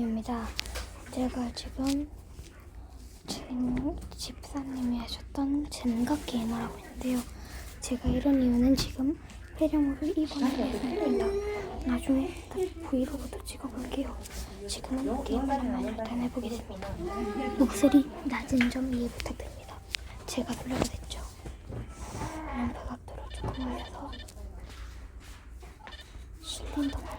입니다. 제가 지금 제 집사님이 하셨던 젠가 게임을 하고 있는데요. 제가 이런 이유는 지금 폐렴으로 입원을 했습니다. 나중에 브이로그도 찍어볼게요. 지금은 게임을 한번 일단 해보겠습니다. 목소리 낮은 점 이해 부탁드립니다. 제가 불러도 됐죠. 연패 각도를 조금 올려서 실린더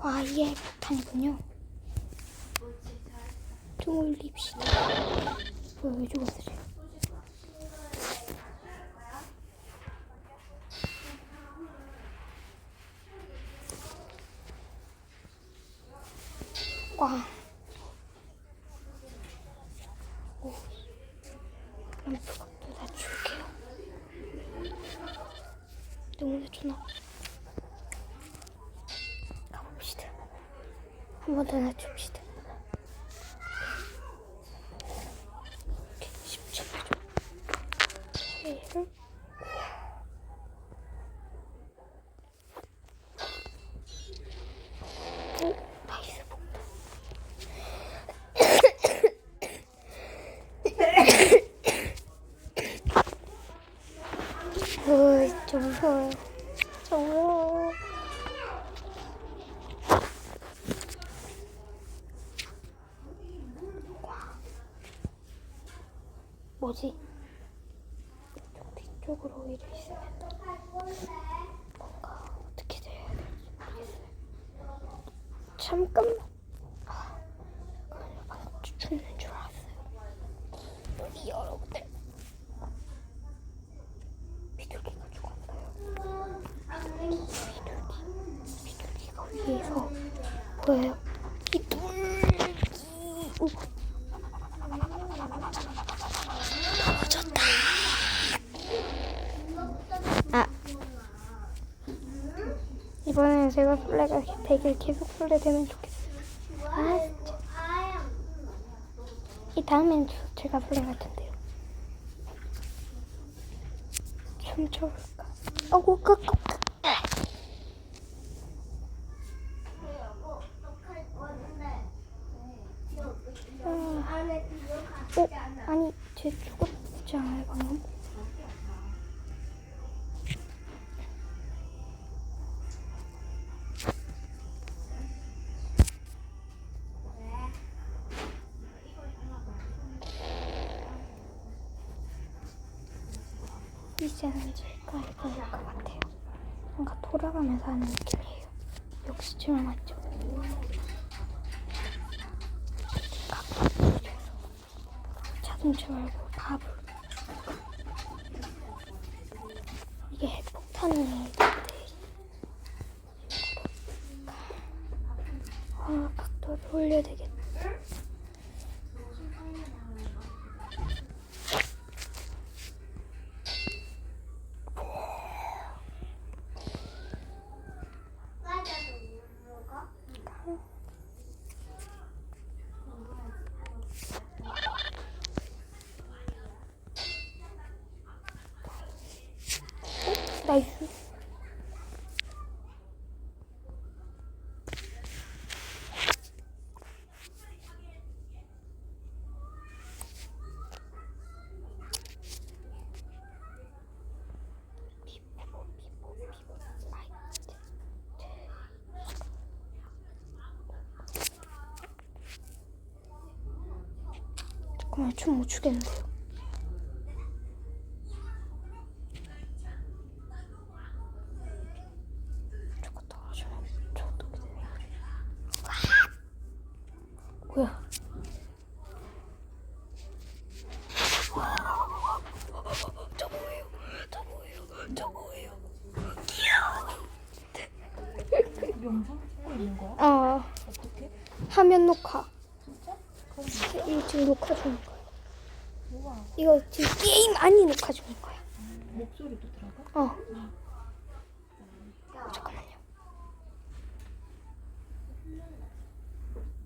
와, 이게 폭탄이군요. 좀 올립시다. 왜, 왜 죽었어요? 꽝. 오. 램프가 또 낮출게요. 너무 낮추나? 가봅시다. 한번더 낮춥시다. 이렇게 17초. 얘를 오, 나이스 복도. 어이, 좀 무서워요. 좀 무서워. 뭐지? 좀 뒤쪽으로 오히려 있으면 뭔가 어떻게 돼야 될지 모르겠어요. 잠깐만. 아, 위에서 보여요. 비둘기. 오. 터졌다. 아. 이번에는 제가 술래가 되길 계속 술래되면 좋겠어요. 아, 진짜. 이 다음엔 저- 제가 술래 같은데요. 춤춰볼까? 어구, 끄, 끄, 끄. 어, 아니, 쟤 죽었지 않아요, 방금? 이제는 제가 이거일 것 같아요. 뭔가 돌아가면서 하는 느낌이에요. 역시 춤을 맞죠? 자동차 말고 밥을 이게 핵폭탄인데 아 각도를 올려야 되겠다 나이스. 비보 비보 비보 라이트 잠깐만 춤못 추겠는데요 저거 떨어지면 저 어떻게 되는 거야? 뭐야? 저 뭐예요? 저 뭐예요? 저 뭐예요? 있는 거야? 어, 어떻게? 화면 녹화. 진짜? 이 지금 녹화 중인 거예요. 우와 이거 지금 게임 아니 녹화 중인 거야.